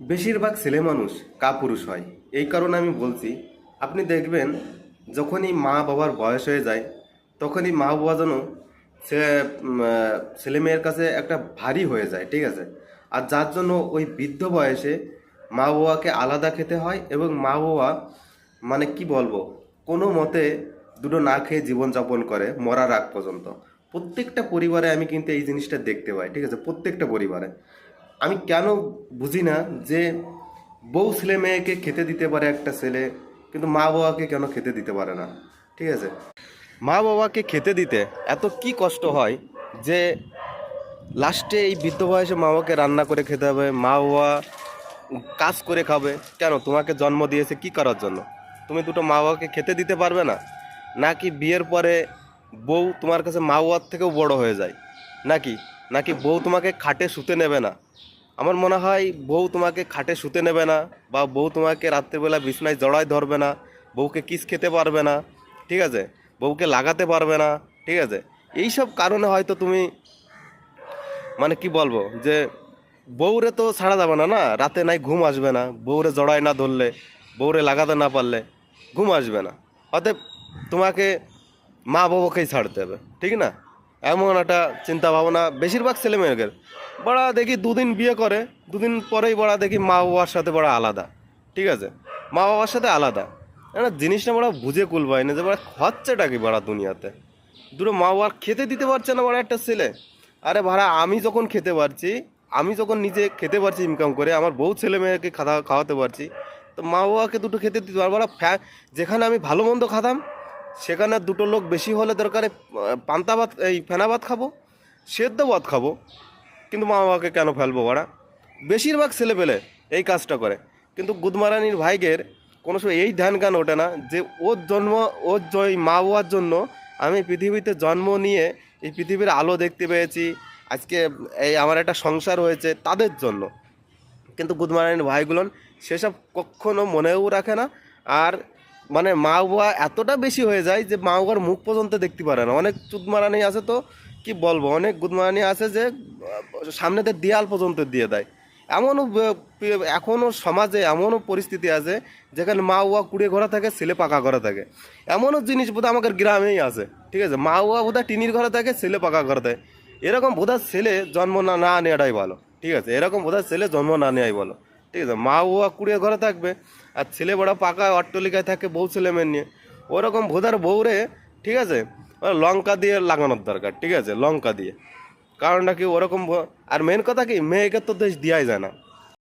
বেশিরভাগ ছেলে মানুষ কাপুরুষ হয়। এই কারণে আমি বলছি, আপনি দেখবেন যখনই মা বাবার বয়স হয়ে যায়, তখনই মা বাবা যেন ছেলে মেয়ের কাছে একটা ভারী হয়ে যায়, ঠিক আছে? আর যার জন্য ওই বৃদ্ধ বয়সে মা বাবাকে আলাদা খেতে হয় এবং মা বাবা মানে কি বলব, কোনো মতে দুটো না খেয়ে জীবনযাপন করে মরার আগ পর্যন্ত। প্রত্যেকটা পরিবারে আমি কিন্তু এই জিনিসটা দেখতে পাই, ঠিক আছে? প্রত্যেকটা পরিবারে। আমি কেন বুঝি না যে বউ ছেলে মেয়েকে খেতে দিতে পারে একটা ছেলে, কিন্তু মা বাবাকে কেন খেতে দিতে পারে না? ঠিক আছে? মা বাবাকে খেতে দিতে এত কি কষ্ট হয় যে লাস্টে এই বৃদ্ধ বয়সে মা বাবাকে রান্না করে খেতে হবে, মা বাবা কাজ করে খাবে। কেন? তোমাকে জন্ম দিয়েছে কি করার জন্য? তুমি দুটো মা বাবাকে খেতে দিতে পারবে না? নাকি বিয়ের পরে বউ তোমার কাছে মা বাবার থেকেও বড় হয়ে যায়? নাকি? নাকি বউ তোমাকে খাটে শুতে নেবে না? আমার মনে হয় বউ তোমাকে খাটে শুতে নেবে না বা বউ তোমাকে রাত্রেবেলা বিছনায় জড়ায় ধরবে না, বউকে কিস খেতে পারবে না, ঠিক আছে? বউকে লাগাতে পারবে না, ঠিক আছে? এই সব কারণে হয়তো তুমি মানে কি বলব, যে বউরে তো ছাড়া যাবে না না? রাতে নাই ঘুম আসবে না, বউরে জড়ায় না ধরলে, বউরে লাগাতে না পারলে ঘুম আসবে না। অতএব তোমাকে মা বাবাকেই ছাড়তে হবে, ঠিক না? এমন একটা চিন্তা ভাবনা বেশিরভাগ ছেলে মেয়েদের বড়া দেখি দুদিন বিয়ে করে, দুদিন পরেই বড়া দেখি মা বাবার সাথে বড়া আলাদা, ঠিক আছে? মা বাবার সাথে আলাদা। না জিনিসটা বড়া বুঝে কুল না যে বড়া খরচাটা কি বড়া দুনিয়াতে? দুটো মা বাবার খেতে দিতে পারছে না বড় একটা ছেলে। আরে ভাড়া, আমি যখন খেতে পারছি, আমি যখন নিজে খেতে পারছি ইনকাম করে, আমার বউ ছেলে মেয়েকে খাওয়া, খাওয়াতে পারছি, তো মা বাবাকে দুটো খেতে দিতে পারব না। ফ্যা, যেখানে আমি ভালো মন্দ খাতাম, সেখানে দুটো লোক বেশি হলে দরকারে পান্তা ভাত, এই ফেনা ভাত খাব, সেদ্ধ ভাত খাব। কিন্তু মা বাবাকে কেন ফেলব ওরা বেশিরভাগ ছেলে পেলে এই কাজটা করে। কিন্তু গুদমারানির ভাইগের কোনো সময় এই ধ্যান জ্ঞান ওঠে না যে ওর জন্ম, ওর জ- এই মা বাবার জন্য আমি পৃথিবীতে জন্ম নিয়ে এই পৃথিবীর আলো দেখতে পেয়েছি, আজকে এই আমার একটা সংসার হয়েছে তাদের জন্য। কিন্তু গুদমারানির ভাইগুলো সেসব কখনো মনেও রাখে না। আর মানে মা বাবা এতটা বেশি হয়ে যায় যে মা বাবার মুখ পর্যন্ত দেখতে পারে না। অনেক চুদমারানি আছে তো, কি বলব? অনেক গুদমারানি আছে যে সামনেতে দেয়াল পর্যন্ত দিয়ে দেয়। এমনও এখনও সমাজে এমনও পরিস্থিতি আছে, যেখানে মা বাবা কুড়ে ঘরে থাকে, ছেলে পাকা ঘরে থাকে। এমনও জিনিস বোধহয় আমাদের গ্রামেই আছে, ঠিক আছে? মা বাবা বোধহয় টিনির ঘরে থাকে, ছেলে পাকা ঘরে থাকে। এরকম বোধহয় ছেলে জন্ম না না নেওয়াটাই ভালো, ঠিক আছে? এরকম বোধহয় ছেলে জন্ম না নেওয়াই ভালো, ঠিক আছে? মা বাবা কুড়িয়ে ঘরে থাকবে, আর ছেলে বড় পাকা অট্টলিকায় থাকে বউ ছেলে মেয়ে নিয়ে। ওরকম ভোদার বউরে, ঠিক আছে? লঙ্কা দিয়ে লাগানোর দরকার, ঠিক আছে? লঙ্কা দিয়ে। কারণটা কি ওরকম আর মেন কথা কি মেয়েকে তো দেশ দেওয়াই যায় না।